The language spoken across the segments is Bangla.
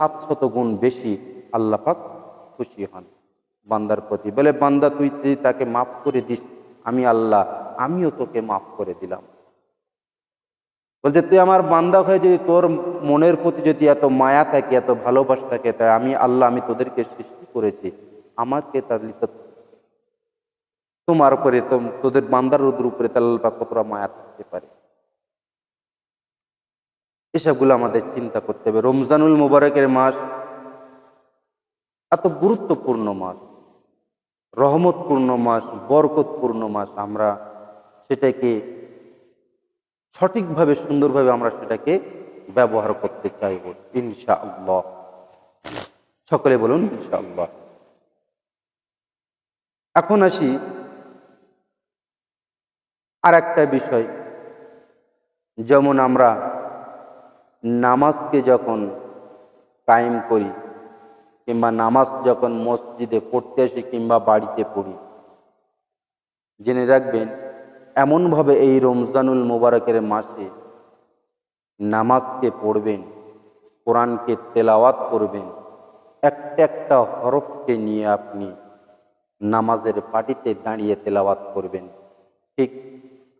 সাতশত গুণ বেশি আল্লাপাক খুশি হন। বান্দার প্রতি বলে, বান্দা, তুই তাকে মাফ করে দিস, আমি আল্লাহ, আমিও তোকে মাফ করে দিলাম। বলছে, তুই আমার বান্দা হয়ে যদি তোর মনের প্রতি যদি এত মায়া থাকে, এত ভালোবাসা থাকে, তাই আমি আল্লাহ, আমি তোদেরকে সৃষ্টি করেছি। আমাকে তাহলে তোমার উপরে তোদের বান্দার রোদের উপরে তাহলে আল্লাহ কতটা মায়া থাকতে পারে? এসবগুলো আমাদের চিন্তা করতে হবে। রমজানুল মুবারকের মাস এত গুরুত্বপূর্ণ মাস, রহমতপূর্ণ মাস, বরকতপূর্ণ মাস। আমরা সেটাকে সঠিকভাবে, সুন্দরভাবে আমরা সেটাকে ব্যবহার করতে চাইব ইনশা আল্লাহ সকলে বলুন ইনশা আল্লাহ এখন আসি আর একটা বিষয়, যেমন আমরা নামাজকে যখন কায়েম করি, কিংবা নামাজ যখন মসজিদে পড়তে আসি কিংবা বাড়িতে পড়ি, জেনে রাখবেন, এমনভাবে এই রমজানুল মোবারকের মাসে নামাজকে পড়বেন, কোরআনকে তেলাওয়াত করবেন, একটা একটা হরফকে নিয়ে আপনি নামাজের পাটিতে দাঁড়িয়ে তেলাওয়াত করবেন। ঠিক,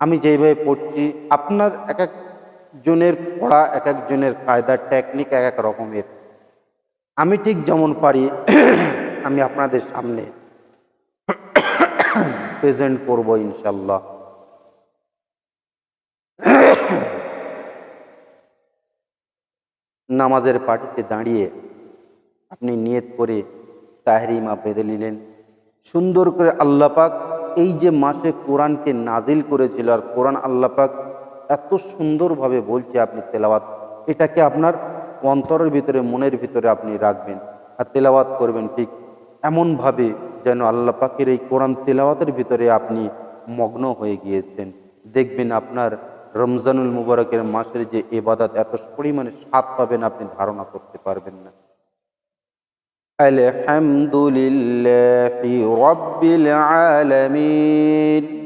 আমি যেভাবে পড়ছি, আপনার এক একজনের পড়া এক একজনের কায়দার টেকনিক এক এক রকমের। আমি ঠিক যেমন পারি, আমি আপনাদের সামনে প্রেজেন্ট করব ইনশাল্লাহ নামাজের পাটিতে দাঁড়িয়ে আপনি নিয়ত করে তাহরিমা বেঁধে নিলেন। সুন্দর করে আল্লাপাক এই যে মাসে কোরআনকে নাজিল করেছিল আর কোরআন আল্লাপাক এত সুন্দরভাবে বলছে আপনি তেলাওয়াত, এটাকে আপনার অন্তরের ভিতরে, মনের ভিতরে আপনি রাখবেন আর তেলাওয়াত করবেন ঠিক এমনভাবে যেন আল্লাহ পাকের এই কোরআন তেলাওয়াতের ভিতরে আপনি মগ্ন হয়ে গিয়েছেন। দেখবেন আপনার রমজানুল মুবারকের মাসের যে এবাদাত, এত পরিমাণে স্বাদ পাবেন আপনি, ধারণা করতে পারবেন না। আলহামদুলিল্লাহ রব্বিল আলামিন।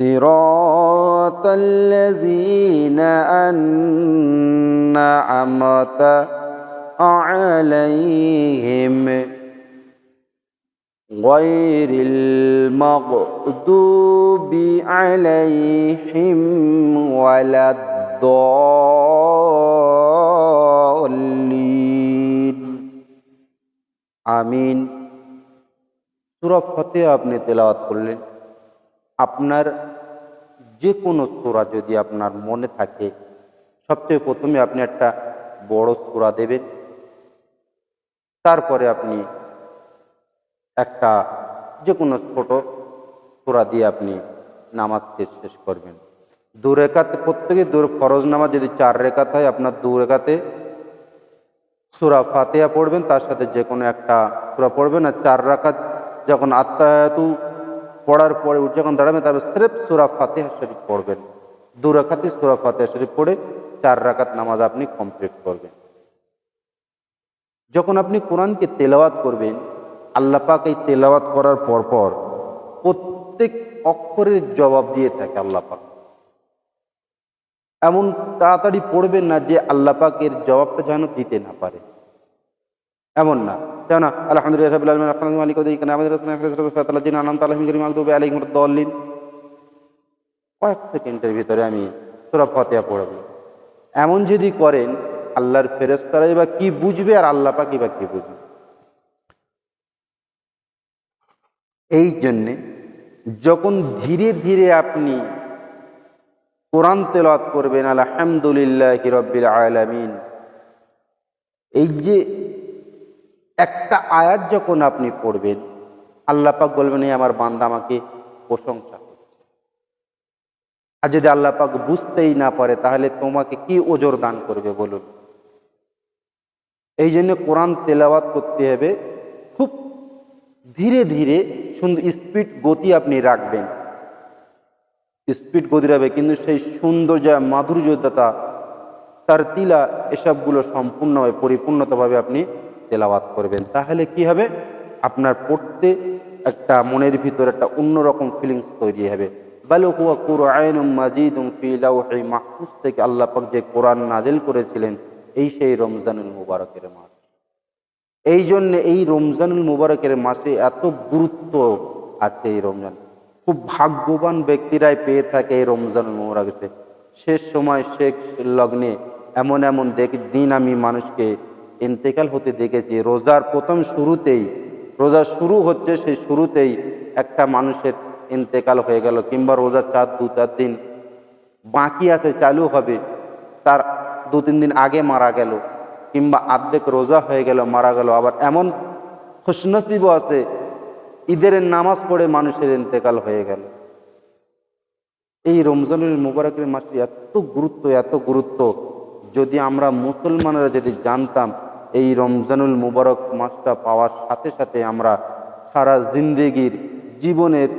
صراط الذين أنعمت عليهم غير المغضوب عليهم ولا الضالين আমিন সুরা ফতে আপনি তেলাওয়াত করলেন আপনার যে কোনো সুরা যদি আপনার মনে থাকে, সবচেয়ে প্রথমে আপনি একটা বড় সুরা দেবেন। তারপরে আপনি একটা যে কোনো ছোট সুরা দিয়ে আপনি নামাজকে শেষ করবেন। দু রেখাতে প্রত্যেকে দূর ফরজ নামাজ যদি চার রেখাত হয়, আপনার দু রেখাতে সুরা ফাতেহা পড়বেন, তার সাথে যে কোনো একটা সুরা পড়বেন। আর চার রাকাত যখন আত্মায়াতু পড়ার পরে উঠে যখন দাঁড়াবেন তারপর স্রেফ সুরা ফাতেহা শরীফ পড়বেন। দু রাকাতে সুরা ফাতেহা শরীফ পড়ে চার রাকাত নামাজ আপনি কমপ্লিট করবেন। যখন আপনি কোরআনকে তেলাওয়াত করবেন, আল্লাহ পাক এই তেলাওয়াত করার পরপর প্রত্যেক অক্ষরের জবাব দিয়ে থাকে আল্লাহ পাক। এমন তাড়াতাড়ি পড়বেন না যে আল্লাহ পাক এর জবাবটা যেন দিতে না পারে। এমন না। আলহামদুলিল্লাহ রাব্বিল আলামিন আররহমানির মালিক কয়েক সেকেন্ডের ভিতরে আমি সূরা ফাতিহা পড়ব। এমন যদি করেন, আল্লাহর ফেরেশতারাই বা কি বুঝবে আর আল্লাহ পাকই বা কি বুঝবে? এই জন্যে যখন ধীরে ধীরে আপনি কোরআন তেলাওয়াত করবেন, আলহামদুলিল্লাহ রব্বিল আলামিন, এই যে একটা আয়াত যখন আপনি পড়বেন, আল্লাহ পাক বলবেন আমার বান্দা আমাকে প্রশংসা আর যদি আল্লাহ পাক বুঝতেই না পারে, তাহলে তোমাকে কি ওজোর দান করবে বলুন? এই জন্য কোরআন তেলাওয়াত করতে হবে। খুব ধীরে ধীরে সুন্দর স্পিড গতি আপনি রাখবেন। স্পিড গতি রাখবে, কিন্তু সেই সৌন্দর্য, মাধুর্যতা, তার তিলা, এসবগুলো সম্পূর্ণভাবে, পরিপূর্ণতাভাবে আপনি তেলাওয়াত করবেন, তাহলে কি হবে? আপনার পড়তে একটা মনের ভিতর একটা অন্যরকম ফিলিংস তৈরি হবে। বালু মাজিদুম ফি লাওহি মাহফুজ থেকে যে কোরআন নাজিল করেছিলেন, এই সেই রমজানুল মুবারকের মাস। এই জন্যে এই রমজানুল মুবারকের মাসে এত গুরুত্ব আছে এই রমজান। খুব ভাগ্যবান ব্যক্তিরাই পেয়ে থাকে এই রমজানুল মুবারকতে শেষ সময় শেষ লগ্নে এমন এমন দেখ, দিন আমি মানুষকে ইন্তেকাল হতে দেখেছি। রোজার প্রথম শুরুতেই, রোজা শুরু হচ্ছে সেই শুরুতেই একটা মানুষের ইন্তেকাল হয়ে গেল কিংবা রোজা চার, দু, চার দিন বাকি আছে, চালু হবে। তার দু, তিন দিন আগে মারা গেল কিংবা আর্ধেক রোজা হয়ে গেল, মারা গেল। আবার এমন খুশনসিবও আছে, ঈদের নামাজ পড়ে মানুষের ইন্তেকাল হয়ে গেল। এই রমজানুল মুবারকের মাসটি এত গুরুত্ব এত গুরুত্ব, যদি আমরা মুসলমানরা যদি জানতাম এই রমজানুল মুবারক মাসটা পাওয়ার সাথে সাথে আমরা সারা জিন্দেগির জীবনের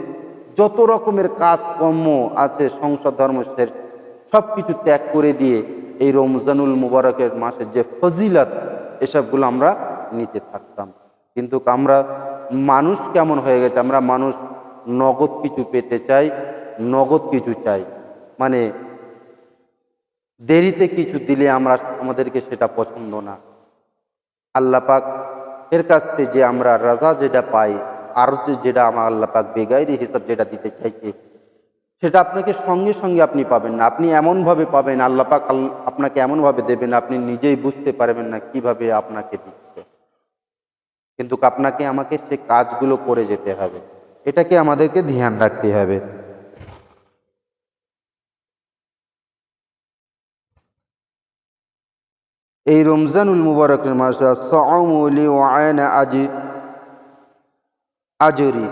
যত রকমের কাজকর্ম আছে, সংসার ধর্ম সব কিছু ত্যাগ করে দিয়ে এই রমজানুল মুবারকের মাসের যে ফজিলত, এসবগুলো আমরা নিতে থাকতাম। কিন্তু আমরা মানুষ কেমন হয়ে গেছে? আমরা মানুষ নগদ কিছু পেতে চাই, নগদ কিছু চাই। মানে দেরিতে কিছু দিলে আমরা আমাদেরকে সেটা পছন্দ না। আল্লাহ পাক এর কাছ থেকে যে আমরা রাজা যেটা পাই আর যেটা আমার আল্লাহ পাক বেগাইরি হিসাব যেটা দিতে চাইছে, সেটা আপনাকে সঙ্গে সঙ্গে আপনি পাবেন না। আপনি এমনভাবে পাবেন, আল্লাহ পাক আপনাকে এমনভাবে দেবেন, আপনি নিজেই বুঝতে পারবেন না কীভাবে আপনাকে দিচ্ছে। কিন্তু আপনাকে আমাকে সে কাজগুলো করে যেতে হবে। এটাকে আমাদেরকে ধ্যান রাখতে হবে। এই রমজানুল মুবারকের মাসে ওয়ায়না আজি, আজরি।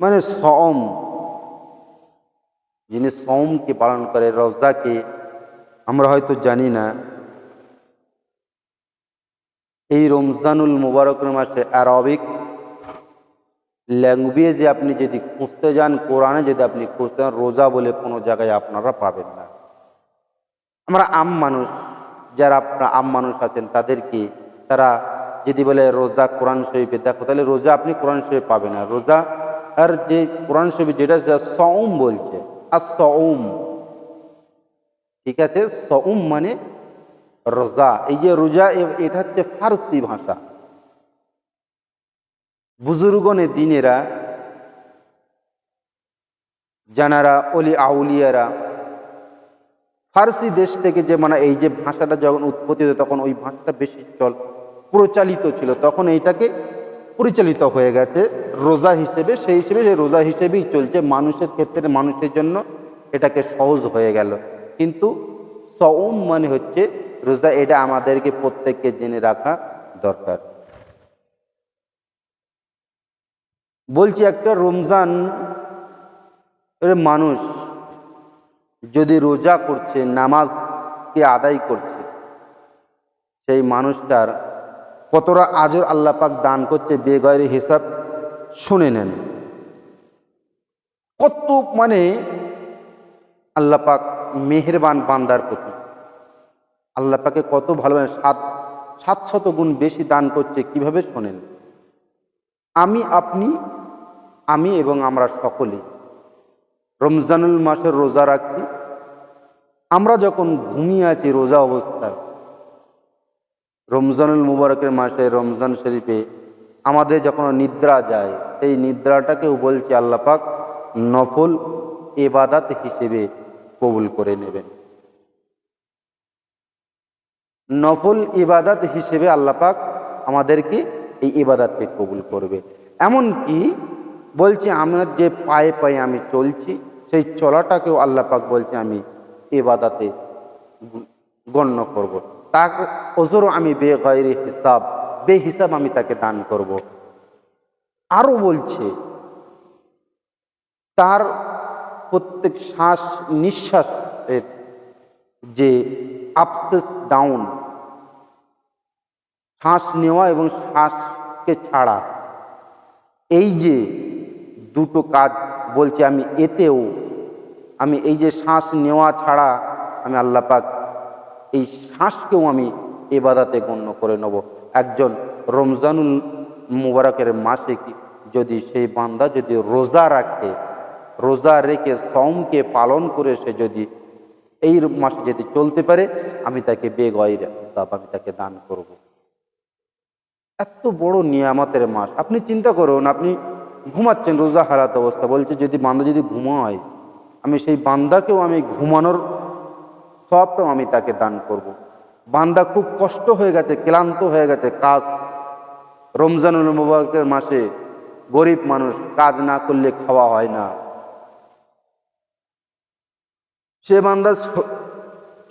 মানে সম যিনি সমকে পালন করে, রোজাকে, আমরা হয়তো জানি না। এই রমজানুল মুবারকের মাসে আরবিক ল্যাঙ্গুয়েজে আপনি যদি খুঁজতে যান, কোরআনে যদি আপনি খুঁজতে যান, রোজা বলে কোনো জায়গায় আপনারা পাবেন না। আমরা আম মানুষ, যারা আপনার আম মানুষ আছেন, তাদেরকে তারা যদি বলে রোজা কোরআন শরীফে, দেখো তাহলে রোজা আপনি কোরআন শরীফ পাবেন না। রোজা আর যে কোরআন শরীফে যেটা সেটা সৌম বলছে, আর সৌম ঠিক আছে? সৌম মানে রোজা। এই যে রোজা এটা হচ্ছে ফার্সি ভাষা। বুজুর্গনে দিনেরা, জানারা অলি আউলিয়ারা ফার্সি দেশ থেকে যে মানে এই যে ভাষাটা যখন উৎপত্তি হতো, তখন ওই ভাষাটা বেশি চল, প্রচালিত ছিল। তখন এইটাকে পরিচালিত হয়ে গেছে রোজা হিসেবে। সেই হিসেবে সেই রোজা হিসেবেই চলছে। মানুষের ক্ষেত্রে, মানুষের জন্য এটাকে সহজ হয়ে গেল। কিন্তু সৌম মানে হচ্ছে রোজা, এটা আমাদেরকে প্রত্যেককে জেনে রাখা দরকার। বলছি একটা রমজান মানুষ যদি রোজা করছে, নামাজকে আদায় করছে, সেই মানুষটার কতটা আজর আল্লাহ পাক দান করছে বেগয়ের হিসাব শুনে নেন। কত মানে আল্লাহ পাক মেহেরবান বান্দার প্রতি। আল্লাহ পাকে কত ভালোবাসে সাত সাতশত গুণ বেশি দান করছে, কীভাবে শোনেন? আমি, আপনি, আমি এবং আমরা সকলেই। রমজানুল মাসের রোজা রাখছি। আমরা যখন ঘুমিয়ে আছি রোজা অবস্থায়, রমজানুল মুবারকের মাসে রমজান শরীফে আমাদের যখন নিদ্রা যায়, সেই নিদ্রাটাকেও বলছি আল্লাপাক নফল এবাদাত হিসেবে কবুল করে নেবেন। নফল ইবাদাত হিসেবে আল্লাপাক আমাদেরকে এই ইবাদাতকে কবুল করবে। এমনকি বলছে, আমার যে পায়ে পায়ে আমি চলছি, সেই চলাটাকেও আল্লাপাক বলছে, আমি এবাদাতে গণ্য করব। তার ওজোরও আমি বেগয়ের হিসাব বে হিসাব আমি তাকে দান করব। আরও বলছে, তার প্রত্যেক শ্বাস নিঃশ্বাসের যে আপসেস ডাউন, শ্বাস নেওয়া এবং শ্বাসকে ছাড়া, এই যে দুটো কাজ বলছি, আমি এতেও, আমি এই যে শ্বাস নেওয়া ছাড়া আমি আল্লাহ পাক এই শ্বাসকেও আমি এবাদাতে গণ্য করে নেব একজন রমজানুল মুবারকের মাসে কি যদি সেই বান্দা যদি রোজা রাখে, রোজা রেখে সমকে পালন করে সে যদি এই মাসে যদি চলতে পারে, আমি তাকে বেগয়ের হিসাব আমি তাকে দান করব। এত বড় নিয়ামতের মাস আপনি চিন্তা করুন, আপনি ঘুমাচ্ছেন, রোজা হারাত অবস্থা। বলছে, যদি বান্দা যদি ঘুমায়, আমি সেই বান্দাকেও আমি ঘুমানোর সবটাও আমি তাকে দান করব। বান্দা খুব কষ্ট হয়ে গেছে, ক্লান্ত হয়ে গেছে, কাজ। রমজানুল মুবারকের মাসে গরিব মানুষ কাজ না করলে খাওয়া হয় না। সে বান্দা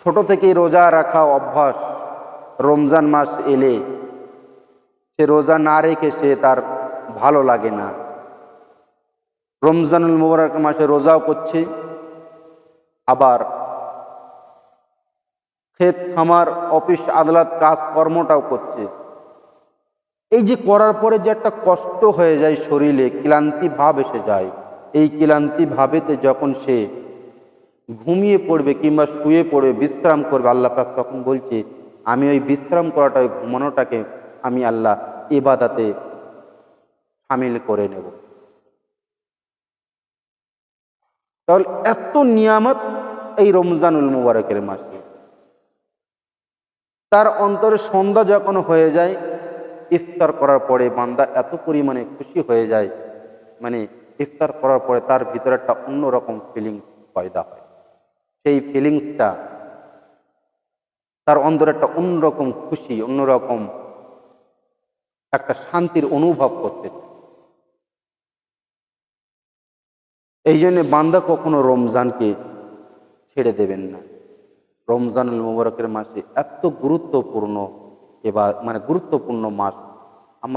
ছোট থেকেই রোজা রাখা অভ্যাস। রমজান মাস এলে সে রোজা না রেখে সে তার ভালো লাগে না। রমজানুল মুবারক মাসে রোজাও করছে। আবার ক্ষেত খামার, অফিস, আদালত কাজ কর্মটাও করছে। এই যে করার পরে যে একটা কষ্ট হয়ে যায় শরীরে, ক্লান্তি ভাব এসে যায়। এই ক্লান্তি ভাবেতে যখন সে ঘুমিয়ে পড়বে কিংবা শুয়ে পড়বে, বিশ্রাম করবে, আল্লাহ পাক তখন বলছে, আমি ওই বিশ্রাম করাটা, ওই ঘুমানোটাকে আমি আল্লাহ এবাদাতে সামিল করে নেব। তাহলে এত নিয়ামত এই রমজানুল মুবারকের মাসে তার অন্তরে সন্ধ্যা যখন হয়ে যায়, ইফতার করার পরে বান্দা এত পরিমাণে খুশি হয়ে যায় মানে ইফতার করার পরে তার ভিতরে একটা অন্যরকম ফিলিংস পয়দা হয়। সেই ফিলিংসটা তার অন্তরে একটা অন্যরকম খুশি, অন্যরকম একটা শান্তির অনুভব করতে এই জন্যে বান্দা কখনো রমজানকে ছেড়ে দেবেন না। রমজানুল মুবারকের মাসে এত গুরুত্বপূর্ণ এবার মানে গুরুত্বপূর্ণ মাস।